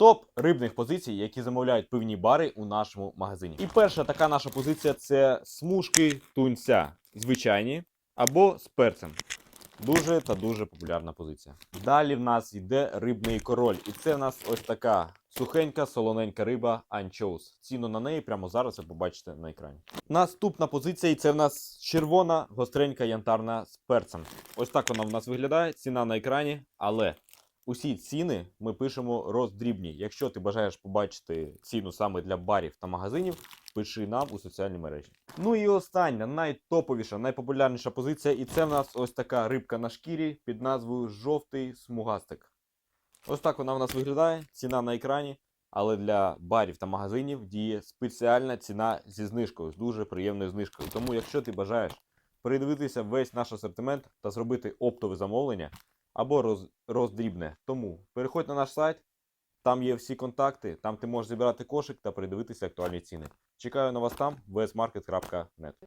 Топ рибних позицій, які замовляють пивні бари у нашому магазині. І перша така наша позиція це смужки тунця, звичайні або з перцем. Дуже та дуже популярна позиція. Далі в нас йде рибний король, і це в нас ось така сухенька, солоненька риба анчоус. Ціну на неї прямо зараз ви побачите на екрані. Наступна позиція, і це в нас червона, гостренька янтарна з перцем. Ось так вона в нас виглядає. Ціна на екрані, але усі ціни ми пишемо роздрібні. Якщо ти бажаєш побачити ціну саме для барів та магазинів, пиши нам у соціальні мережі. Ну і остання, найтоповіша, найпопулярніша позиція, і це в нас ось така рибка на шкірі під назвою жовтий смугастик. Ось так вона в нас виглядає, ціна на екрані, але для барів та магазинів діє спеціальна ціна зі знижкою, з дуже приємною знижкою. Тому, якщо ти бажаєш передивитися весь наш асортимент та зробити оптове замовлення або роз, роздрібне, тому переходь на наш сайт, там є всі контакти, там ти можеш зібрати кошик та передивитися актуальні ціни. Чекаю на вас там, vsmarket.net.